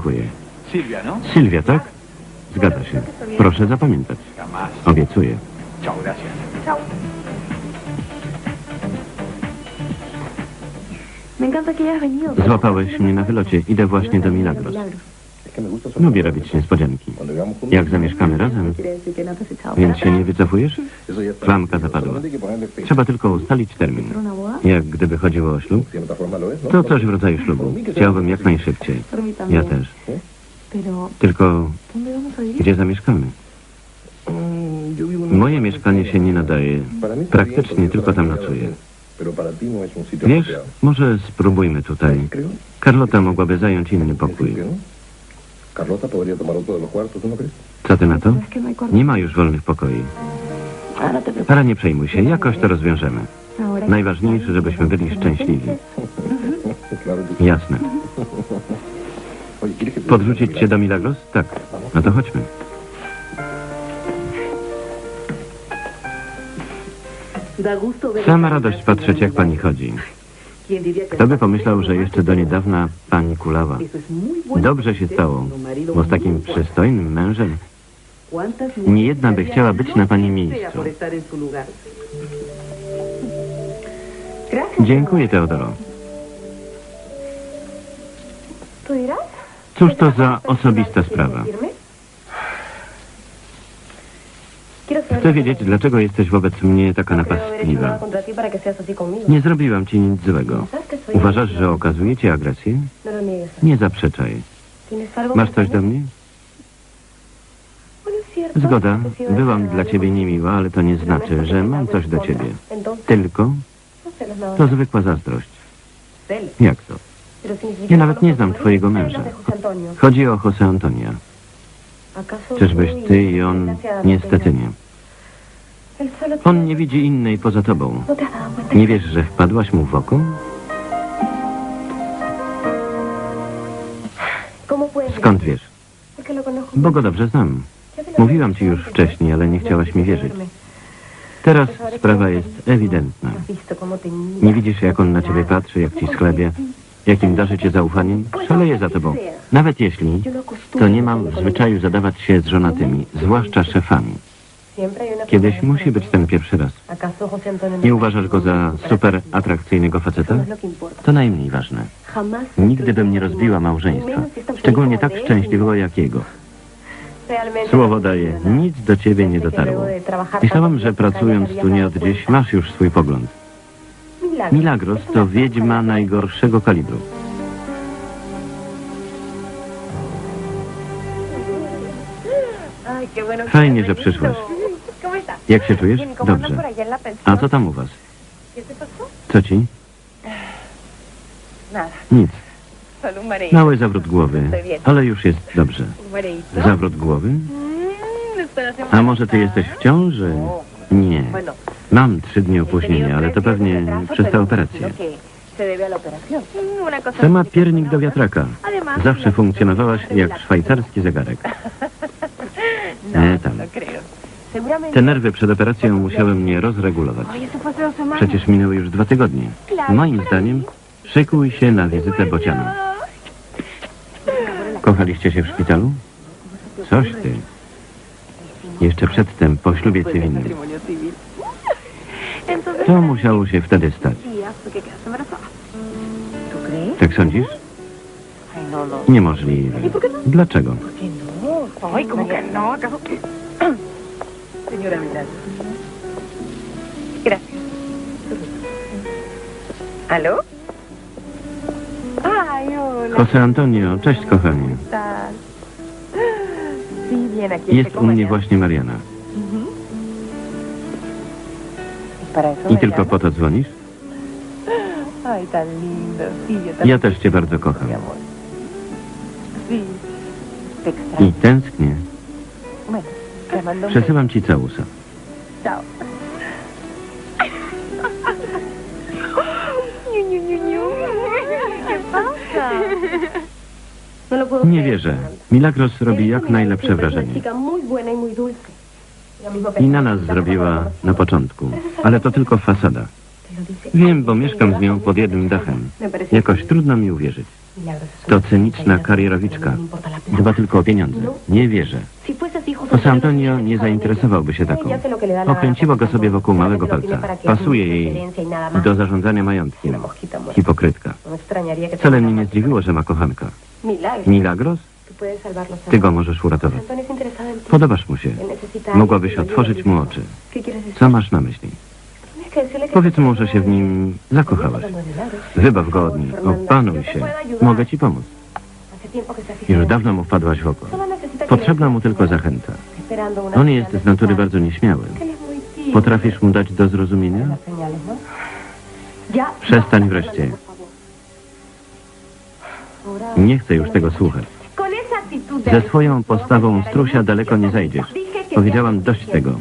Dziękuję. Silvia, ¿no? Sylwia, tak? Zgadza się. Proszę zapamiętać. Jamás. Obiecuję. Chao, gracias. Me encanta que hayas venido. Złapałeś mnie na wylocie. Idę właśnie do Milagros. Lubię robić niespodzianki. Jak zamieszkamy razem, Quiere decir que no te has echado więc się nie wycofujesz? Klamka zapadła. Trzeba tylko ustalić termin. Jak gdyby chodziło o ślub, to coś w rodzaju ślubu. Chciałbym jak najszybciej. Ja też. Tylko gdzie zamieszkamy? Moje mieszkanie się nie nadaje. Praktycznie tylko tam nocuję. Wiesz, może spróbujmy tutaj. Carlota mogłaby zająć inny pokój. Co ty na to? Nie ma już wolnych pokoi. Ale nie przejmuj się, jakoś to rozwiążemy. Najważniejsze, żebyśmy byli szczęśliwi. Sí. Jasne. Oye, ¿quieres que te Podrzucić cię do Milagros? Tak. No to chodźmy. Sama radość patrzeć, jak pani chodzi. ¿Quién diría que Kto by pomyślał, że jeszcze do niedawna pani kulała? Dobrze się stało, bo z takim przystojnym mężem ¿Cuántas nie jedna by chciała być na pani miejscu. Dziękuję, Teodoro. Cóż to za osobista sprawa? Chcę wiedzieć, dlaczego jesteś wobec mnie taka No napastliwa. Nie zrobiłam ci nic złego. ¿Sabes que soy Uważasz, że okazuję ci agresję? No. Nie zaprzeczaj. ¿Tienes algo Masz coś do mnie? Zgoda. Byłam dla ciebie niemiła, ale to nie znaczy, że mam coś do ciebie. Tylko to zwykła zazdrość. Jak to? Ja nawet nie znam twojego męża. Chodzi o Jose Antonia. ¿Acaso Czyżbyś ty i on? Niestety nie. On nie widzi innej poza tobą. Nie wiesz, że wpadłaś mu w oko? ¿Cómo puedes Skąd wiesz? Bo go dobrze znam. Mówiłam ci już wcześniej, ale nie chciałaś mi wierzyć. Teraz sprawa jest ewidentna. Nie widzisz, jak on na ciebie patrzy, jak ci sklebie, jakim darzy cię zaufaniem? Szaleje za tobą. Nawet jeśli, to nie mam w zwyczaju zadawać się z żonatymi, zwłaszcza szefami. Kiedyś musi być ten pierwszy raz. ¿Acaso José Antonio no Nie uważasz go za super atrakcyjnego faceta? To najmniej ważne. Nigdy bym nie rozbiła małżeństwa, szczególnie tak szczęśliwego jak jego. Słowo daję, nic do ciebie nie dotarło. Myślałam, że pracując tu nie od dziś masz już swój pogląd. Milagros to wiedźma najgorszego kalibru. Fajnie, że przyszłaś. Jak się czujesz? Bien, ¿cómo andas Dobrze. A co tam u was? Co ci? Nic. Mały zawrót głowy, ale już jest dobrze. Zawrót głowy? Mm, A może ty jesteś w ciąży? Nie. Mam trzy dni opóźnienia, ale to pewnie przez tę operację. Mm, Sama piernik do wiatraka. Además, Zawsze funkcjonowałaś jak szwajcarski zegarek. No, Nie tam. no. Seguramente. Te nerwy przed operacją musiały mnie rozregulować. Przecież minęły już dwa tygodnie. Moim zdaniem szykuj się na wizytę bocianu. Kochaliście się w szpitalu? Coś ty. Jeszcze przedtem po ślubie cywilnym. Co musiało się wtedy stać? Tak sądzisz? Niemożliwe. Dlaczego? ¿Por Jose Antonio, cześć kochanie. Aquí Jest u mnie właśnie Mariana. ¿Y para eso I tylko po to dzwonisz? También. Ja też cię bardzo kocham. Extraño. I tęsknię. Przesyłam ci całusa. Chao. Nie creer, wierzę. Milagros robi jak najlepsze wrażenie. y I na nas zrobiła na początku. Ale to tylko fasada. Wiem, bo mieszkam z nią pod jednym dachem. Jakoś trudno mi uwierzyć. To cyniczna karierowiczka. Dba tylko o pieniądze. Nie wierzę. José Antonio nie zainteresowałby się taką. Okręciła go sobie wokół małego palca. Pasuje jej do zarządzania majątkiem. Hipokrytka. Wcale mnie nie zdziwiło, że ma kochanka. Milagros? Ty go możesz uratować. Podobasz mu się. Mogłabyś otworzyć mu oczy. Co masz na myśli? Powiedz mu, że się w nim zakochałaś. Wybaw go od niej. Opanuj się. Mogę ci pomóc. Już dawno mu wpadłaś w oko. Potrzebna mu tylko zachęta. On jest z natury bardzo nieśmiały. Potrafisz mu dać do zrozumienia? Przestań wreszcie. Nie chcę już tego słuchać. Ze swoją postawą strusia daleko nie zajdziesz. Powiedziałam dość tego.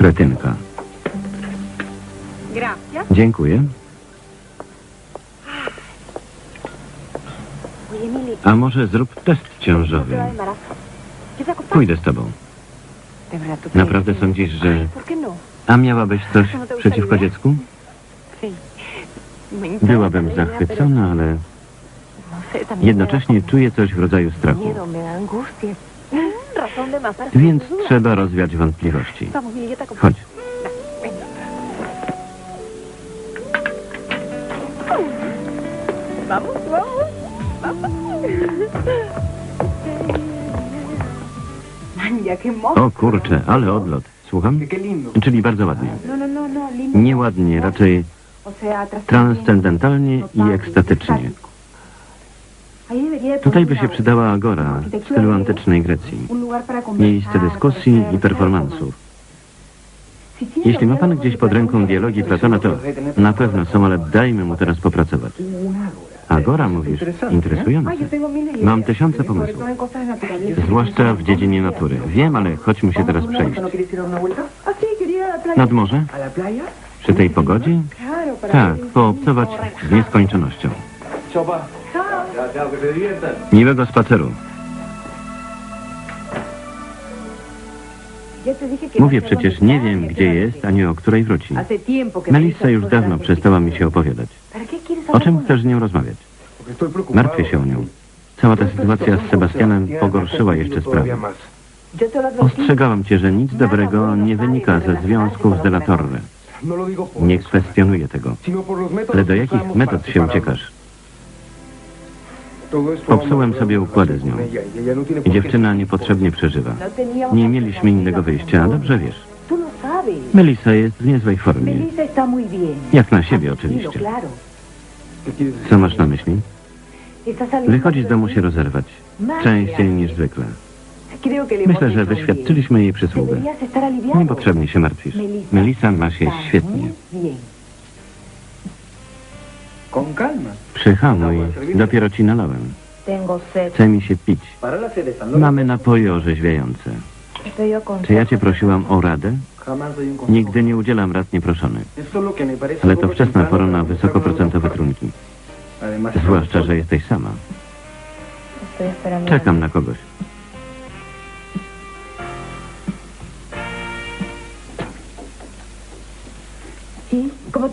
Kretynka. Dziękuję. A może zrób test ciążowy. Pójdę z tobą. Naprawdę sądzisz, że... A miałabyś coś przeciwko dziecku? Byłabym zachwycona, ale jednocześnie czuję coś w rodzaju strachu. Więc trzeba rozwiać wątpliwości. Chodź. O kurczę, ale odlot. Słucham? Czyli bardzo ładnie. Nieładnie, raczej transcendentalnie i ekstatycznie. Tutaj by się przydała agora w stylu antycznej Grecji. Miejsce dyskusji i performansów. Jeśli ma pan gdzieś pod ręką dialogi Platona, to na pewno są, ale dajmy mu teraz popracować. Agora, mówisz? Interesujące. Mam tysiące pomysłów. Zwłaszcza w dziedzinie natury. Wiem, ale chodźmy się teraz przejść. Nad morze? Przy tej pogodzie? Tak, poobcować z nieskończonością. Miłego spaceru. Mówię przecież, nie wiem, gdzie jest, ani o której wróci. Melissa już dawno przestała mi się opowiadać. O czym chcesz z nią rozmawiać? Martwię się o nią. Cała ta sytuacja z Sebastianem pogorszyła jeszcze sprawę. Ostrzegałam cię, że nic dobrego nie wynika ze związków z De La Torre. Nie kwestionuję tego. Ale do jakich metod się uciekasz? Popsułem sobie układy z nią. I dziewczyna niepotrzebnie przeżywa. Nie mieliśmy innego wyjścia, dobrze wiesz. Melissa jest w niezłej formie. Jak na siebie oczywiście. Co masz na myśli? Wychodzi z domu się rozerwać. Częściej niż zwykle. Myślę, że wyświadczyliśmy jej przysługę. Niepotrzebnie się martwisz. Melissa ma się świetnie. Przyhamuj, dopiero ci nalałem. Chce mi się pić. Mamy napoje orzeźwiające. Czy ja cię prosiłam o radę? Nigdy nie udzielam rad nieproszonych. Ale to wczesna pora na wysokoprocentowe trunki. Zwłaszcza, że jesteś sama. Czekam na kogoś.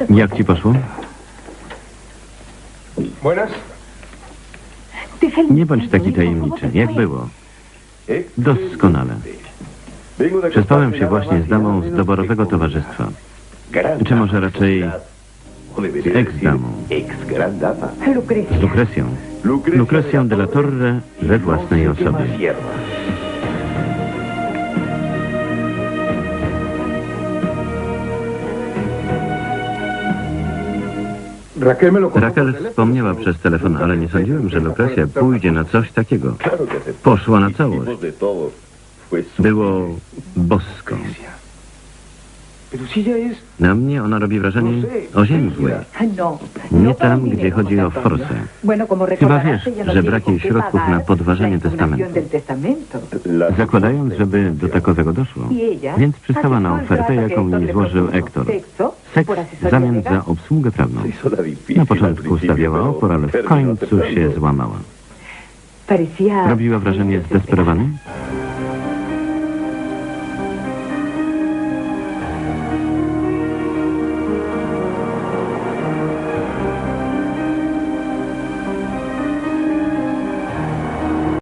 Jak ci poszło? Nie bądź taki tajemniczy. Jak było? Doskonale. Przespałem się właśnie z damą z doborowego towarzystwa. Czy może raczej z ex-damą? Z Lukrecją. Lukrecją de la Torre we własnej osobie. Raquel wspomniała przez telefon, ale nie sądziłem, że Lucrecia pójdzie na coś takiego. Poszła na całość. Było bosko. Na mnie ona robi wrażenie oziębłej. Nie tam, gdzie chodzi o forsę. Chyba wiesz, że brak jej środków na podważenie testamentu. Zakładając, żeby do takowego doszło. Więc przystała na ofertę, jaką jej złożył Hector. Seks w zamian za obsługę prawną. Na początku stawiała opór, ale w końcu się złamała. Robiła wrażenie zdesperowanej?